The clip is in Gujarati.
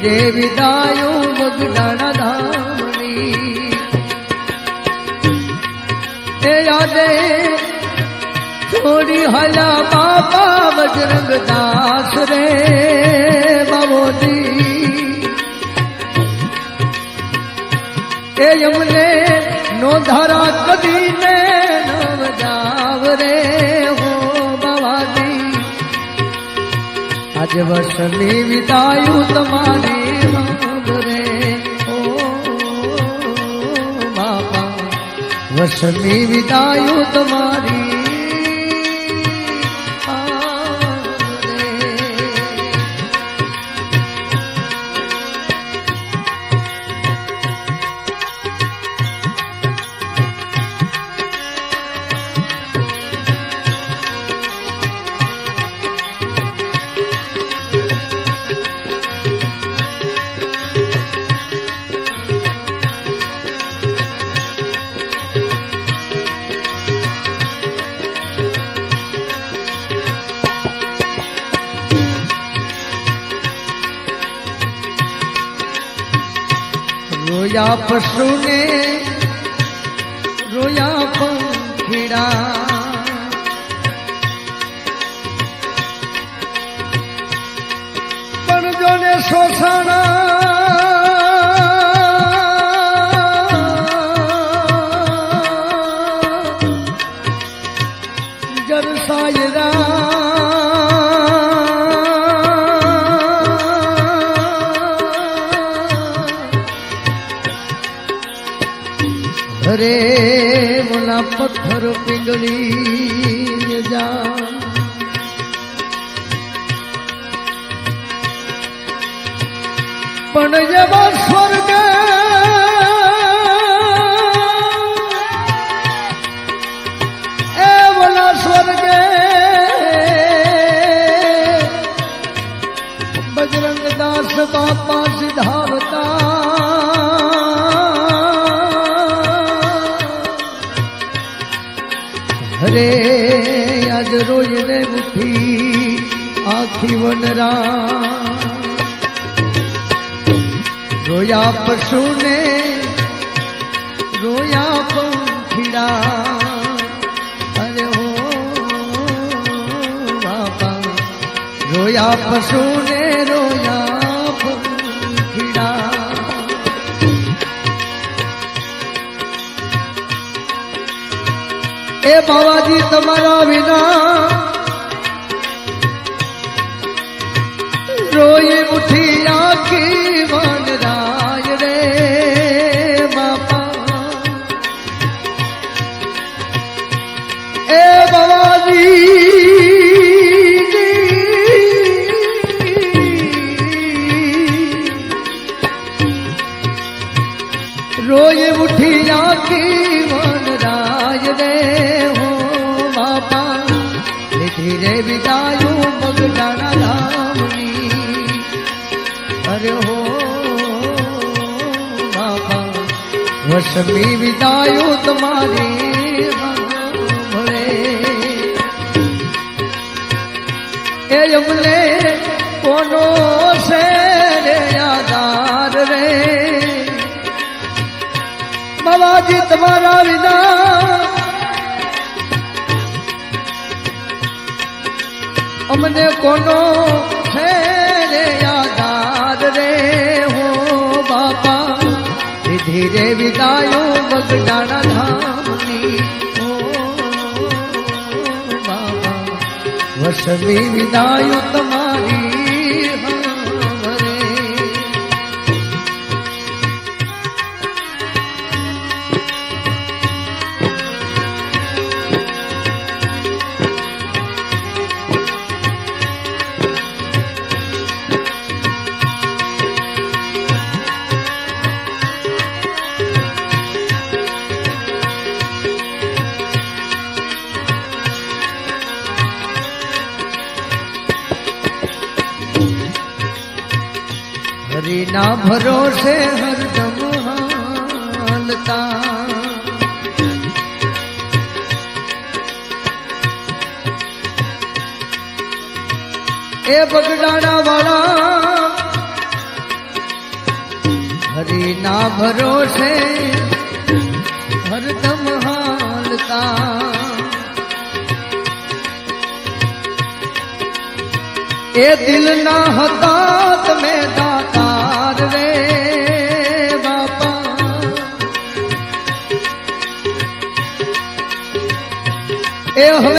ધીરે વિદાયો બગડાણા ધામની. એ યાદે થોડી હલા બાપા બજરંગ દાસ રે. આજે વસલી વિતાયું તમારી રે બાપા વર્ષની વિદાયું તમારી રોયા પશુને રોયા પંખીડા. પણ જોને શોષણા. જરસાયરા અરે મોલા પથ્થર પીંગળી જા પણ જેવા હરે આજ રોજ ને ઉઠી આખી વનરા રોયા પશુને, રોયા પંખીડા. અરે હો બાપા, રોયા પશુને બાવાજી તમારા વિના રોઈ ઉઠી આખી વનરાય રે બાપા. એ બાવાજી રોય ઉઠી આખી વિદાયું બગડાણા ધામની અરે હો, બાપા વસમી વિદાયો તમારી ભરે એ અમને કોનો છે રે આધાર રે? બાબાજી તમારા વિના અમને કોનો છે રે આધાર રે? હો બાપા ધીરે વિદાયો બગડાણા ધામની. બાબા વસવી વિદાયો તમારી હરિના ભરોસે હરદમ હાલતા એ બગડાણા વાળા હરિના ભરોસે હરદમ હાલતા એ દિલના હતા તમે